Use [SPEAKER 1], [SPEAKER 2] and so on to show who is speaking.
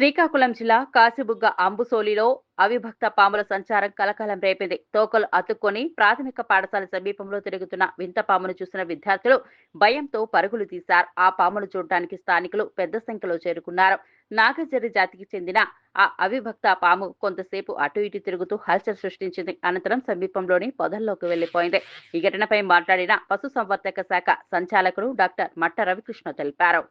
[SPEAKER 1] శ్రీకాకుళం జిల్లా కాశీబుగ్గ అంబుసోలిలో అవిభక్త పాముల సంచారం కలకలం రేపింది. తోకలు అతుక్కొని ప్రాథమిక పాఠశాల సమీపంలో తిరుగుతున్న వింత పామును చూసిన విద్యార్థులు భయంతో పరుగులు తీశారు. ఆ పామును చూడటానికి స్థానికులు పెద్ద సంఖ్యలో చేరుకున్నారు. నాగజరి జాతికి చెందిన ఆ అవిభక్త పాము కొంతసేపు అటు ఇటు తిరుగుతూ హల్చల్ సృష్టించింది. అనంతరం సమీపంలోని పొదల్లోకి వెళ్ళిపోయింది ఈ ఘటనపై మాట్లాడిన పశుసంవర్ధక శాఖ సంచాలకుడు డాక్టర్ మట్ట రవికృష్ణ తెలిపారు.